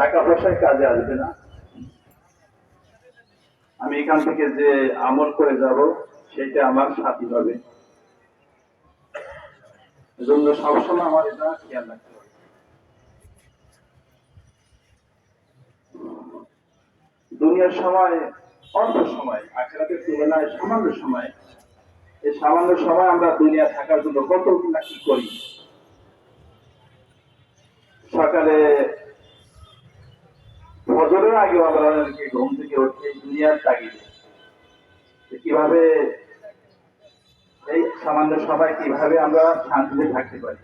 টাকা পয়সায় কাজে আসবে না। আমি এখান থেকে যে আমল করে যাব, সেটা আমার সাথী হবে। এজন্য সবসময় আমার এটা খেয়াল রাখতে হবে। দুনিয়ার সময় অল্প সময়, আখেরাতের তুলনায় সামান্য সময়। এই সামান্য সময় আমরা দুনিয়া থাকার জন্য কত না কি করি? সকালে ফজরের আগে আমাদেরকে ঘুম থেকে এই দুনিয়ার তাগিদে। কীভাবে এই সামান্য সময় কীভাবে আমরা শান্তিতে থাকতে পারি?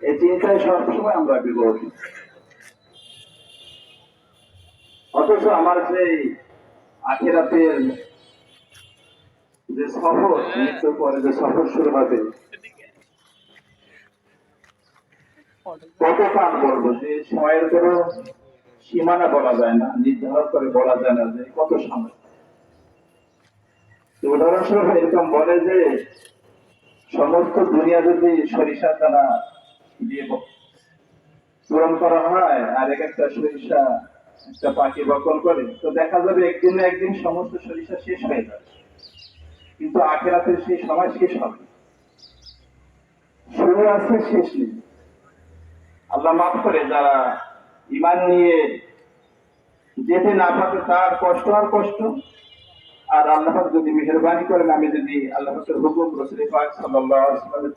এই চিন্তায় সবসময় আমরা বিগত। অথচ আমার সেই আখেরাতের যে সফর, মৃত্যুর পরে যে সফর শুরু হবে কত কাল বলব যে সময়ের কোনো সীমানা বলা যায় না, নির্ধারণ করে বলা যায় না যে কত সময়। উদাহরণস্বরূপ এরকম বলে যে সমস্ত দুনিয়া যদি সরিষার দানা দিয়ে পূরণ করা হয় আর এক একটা সরিষা একটা পাখি বকল করে, তো দেখা যাবে একদিন না একদিন সমস্ত সরিষা শেষ হয়ে যাবে। কিন্তু আখেরাতের সেই সময় শেষ হবে শুরু আছে শেষ নেই। আল্লাহ মাফ করে, যারা ইমান নিয়ে যেতে না পারে তার কষ্ট আর কষ্ট। আর আল্লাহ যদি মেহরবানি করেন, আমি যদি আল্লাহ পাকের হুকুম রসুল পাক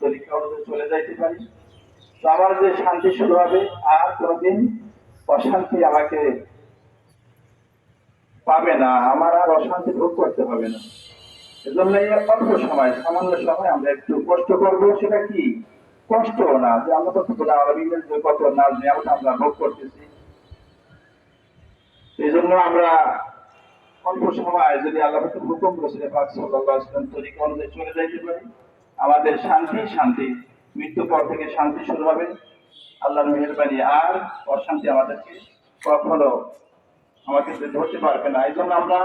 তরিকা অনুযায়ী চলে যাইতে পারি, তো আমার যে শান্তি শুরু হবে, আর কোনোদিন অশান্তি আমাকে পাবে না, আমার আর অশান্তি ভোগ করতে হবে না। এজন্য অল্প সময়, সামান্য সময় আমরা একটু কষ্ট করব, সেটা কি? কষ্ট না যে আমরা কত আলমিনের যে কত নাজ নিয়ামত আমরা ভোগ করতেছি। এই জন্য আমরা অল্প সময় যদি আল্লাহ হুকুম রসুল পাক সাল্লাল্লাহু আলাইহি তরিকা অনুযায়ী চলে যাইতে পারি, আমাদের শান্তি শান্তি মৃত্যু পর থেকে শান্তি শুরু হবে। আল্লাহর মেহরবানি আর অশান্তি আমাদেরকে কখনো আমাকে ধরতে পারবে না। এই জন্য আমরা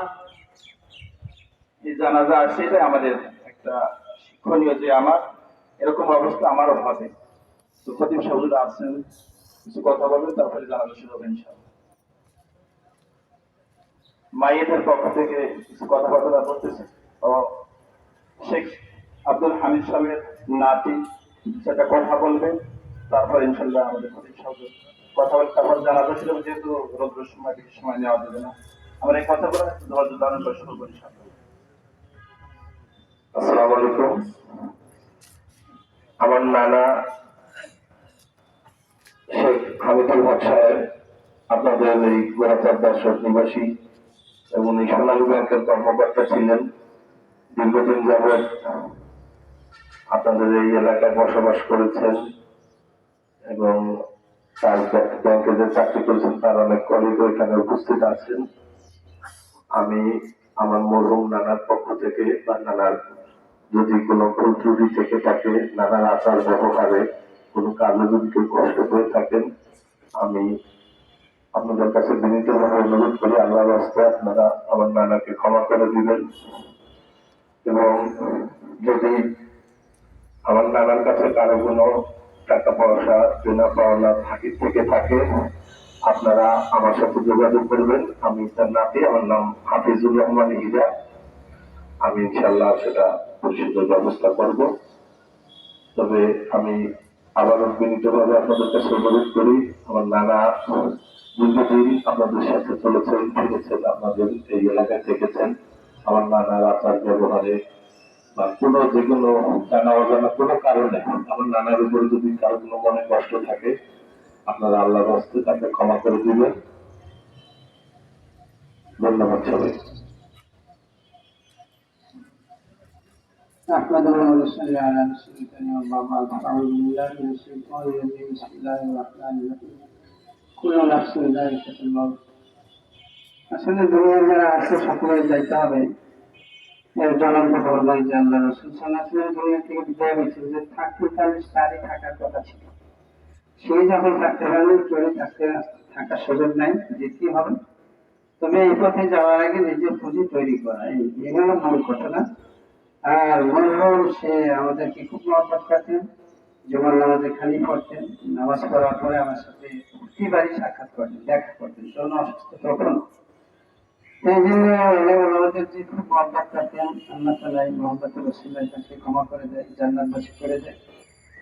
এই জানাজা সেটাই আমাদের একটা শিক্ষণীয় যে আমার এরকম অবস্থা আমারও হবে। তো খতিব সাহুল আসছেন কিছু কথা বলবেন তারপরে জানাজা শুরু হবে মাইয়েদের পক্ষ থেকে কিছু কথাবার্তা বলতেছে। ও শেখ আব্দুল হামিদ সাহেবের নাতি সেটা কথা বলবে তারপর ইনশাল্লাহ আমাদের খতিব সাহেব কথা বলে তারপর শুরু হবে, যেহেতু রৌদ্র সময় বেশি সময় নেওয়া যাবে না। আমরা এই কথাগুলো ধৈর্য ধারণ করে শুরু করি আসসালামু আলাইকুম। আমার নানা শেখ হামিদুল হক সাহেব, আপনাদের এই গোড়াচার দর্শক নিবাসী এবং এই সোনালী ব্যাংকের কর্মকর্তা ছিলেন। দীর্ঘদিন যাবৎ আপনাদের এই এলাকায় বসবাস করেছেন এবং তার ব্যাংকে যে চাকরি করেছেন, তার অনেক কলিগ এখানে উপস্থিত আছেন। আমি আমার মরহুম নানার পক্ষ থেকে বা নানার যদি কোনো ভুল ত্রুটি থেকে থাকে নানার আচার ব্যবহারে কোনো কাজে যদি কেউ কষ্ট করে থাকেন, আমি আপনাদের কাছে বিনীতভাবে অনুরোধ করি, আল্লাহ রাস্তে আপনারা আমার নানাকে ক্ষমা করে দিবেন। এবং যদি আমার নানার কাছে কারও কোনো টাকা পয়সা দেনা পাওনা থাকি থেকে থাকে, আপনারা আমার সাথে যোগাযোগ করবেন। আমি তার নাতি, আমার নাম হাফিজুর রহমান হিজা আমি ইনশাল্লাহ সেটা পরিশোধের ব্যবস্থা করব। তবে আমি আবারও বিনীতভাবে আপনাদের কাছে অনুরোধ করি, আমার নানা দীর্ঘদিন আপনাদের সাথে চলেছেন, ফিরেছেন, আপনাদের এই এলাকায় থেকেছেন। আমার নানার আচার ব্যবহারে বা কোনো যে কোনো জানা অজানা কোনো কারণে, আমার নানার উপরে যদি কারও কোনো মনে কষ্ট থাকে, আপনারা আল্লাহর হস্তে তাকে ক্ষমা করে দিবেন। ধন্যবাদ সবাই أحمد الله وصلي على سيدنا محمد أعوذ بالله من الشيطان الرجيم بسم الله الرحمن الرحيم كل نفس ذائقة الموت আসলে দুনিয়ার যারা আছে সকলের যাইতে হবে এর জ্বলন্ত করবাই যে আল্লাহ রসুল সাল্লাহ দুনিয়া থেকে বিদায় হয়েছে যে থাকতে তাহলে তারই থাকার কথা ছিল সে যখন থাকতে পারলে চলে থাকতে থাকার সুযোগ নাই যেতেই হবে তবে এই পথে যাওয়ার আগে নিজের পুঁজি তৈরি করা এই এগুলো মূল ঘটনা আর মনরুল সে আমাদেরকে খুব মহব্বত করতেন। যেমন নামাজে খালি পড়তেন। নামাজ পড়ার পরে আমার সাথে প্রতিবারই সাক্ষাৎ করতেন, দেখা করতেন। তখন অসুস্থ তখন। এই জন্য আমাদের যে খুব মহব্বত করতেন। আল্লাহ তালা এই মহব্বত তাকে ক্ষমা করে দেয় জান্নাতবাসী করে দেয়।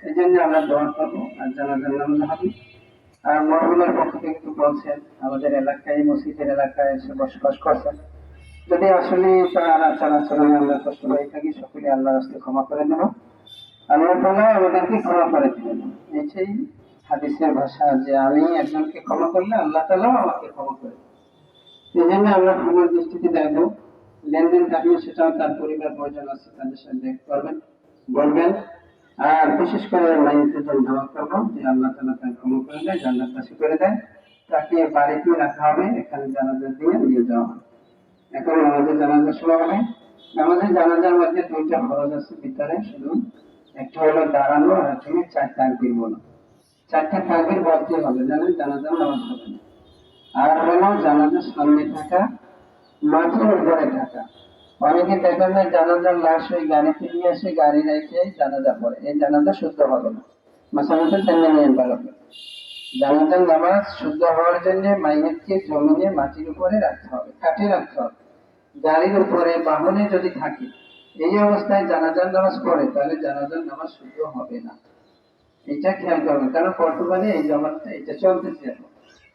এই জন্য আমরা দোয়া করব আর জানাজার নামাজ হবে। আর মহবুলের পক্ষ থেকে বলছেন, আমাদের এলাকায়, মসজিদের এলাকায় এসে বসবাস করছেন। যদি আসলে তার আচার আচরণে আমরা কষ্ট থাকি, সকলে আল্লাহ রাস্তায় ক্ষমা করে দেব। আল্লাহ তালা আমাদেরকে ক্ষমা করে দিবেন এটাই হাদিসের ভাষা যে আমি একজনকে ক্ষমা করলে আল্লাহ তালাও আমাকে ক্ষমা করে। এই জন্য আমরা ক্ষমার দৃষ্টিতে দেখব। লেনদেন থাকলে সেটাও তার পরিবার পরিজন আছে, তাদের সাথে দেখ করবেন, বলবেন। আর বিশেষ করে মাইনকে জন্য দোয়া করব যে আল্লাহ তালা তার ক্ষমা করে দেয় জান্নাত করে দেয়। তাকে বাড়িতে রাখা হবে, এখানে জানাজার দিয়ে নিয়ে যাওয়া হবে। এখন আমাদের জানাজার সময় হবে আমাদের জানাজার মধ্যে দুইটা খরচ আছে ভিতরে, শুধু একটা হলো দাঁড়ানো আর একটা হলো চার তাকবির বলো। চারটা তাকবির বলতে হবে, জানেন জানাজার নামাজ হবে আর হলো জানাজার সামনে থাকা মাটির উপরে থাকা। অনেকে দেখা যায় জানাজার লাশ ওই গাড়িতে নিয়ে আসে গাড়ি রেখে জানাজা পড়ে। এই জানাজা শুদ্ধ হবে না। মাসামাতে তেমনি নিয়ে ভালো জানাজার নামাজ শুদ্ধ হওয়ার জন্য মাইয়াতকে জমিনে মাটির উপরে রাখতে হবে, কাঠে রাখতে হবে। গাড়ির উপরে বাহনে যদি থাকে, এই অবস্থায় জানাজার নামাজ পড়ে, তাহলে জানাজার নামাজ শুদ্ধ হবে না। এটা খেয়াল করবেন, কারণ বর্তমানে এই জমানটা এটা চলতেছে এখন।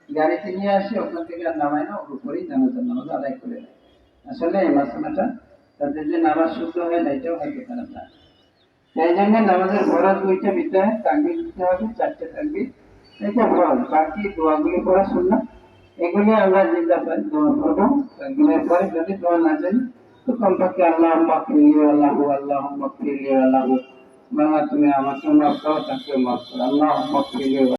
গাড়িতে নিয়ে আসে, ওখান থেকে আর নামায় না, ওর উপরেই জানাজার নামাজ আদায় করে নেয়। আসলে এই মাসালাটা তাদের যে নামাজ শুদ্ধ হয় না, এটাও হয়তো খারাপ না। এই জন্য নামাজের ভরা দুইটা বিদ্যা তাকবির দিতে হবে, চারটে তাকবির এটা ফরজ, বাকি দোয়াগুলি করা শুননা। এগুলি আমরা পাই দোয়া করব তাকবিরের পরে যদি দোয়া না চাই তো কমপক্ষে আল্লাহ ফিরিয়ে আল্লাহ আল্লাহ ফিরিয়ে আল্লাহ। বাবা তুমি আমাকে মাফ করো, তাকে মাফ করো। আল্লাহ মাকফিলি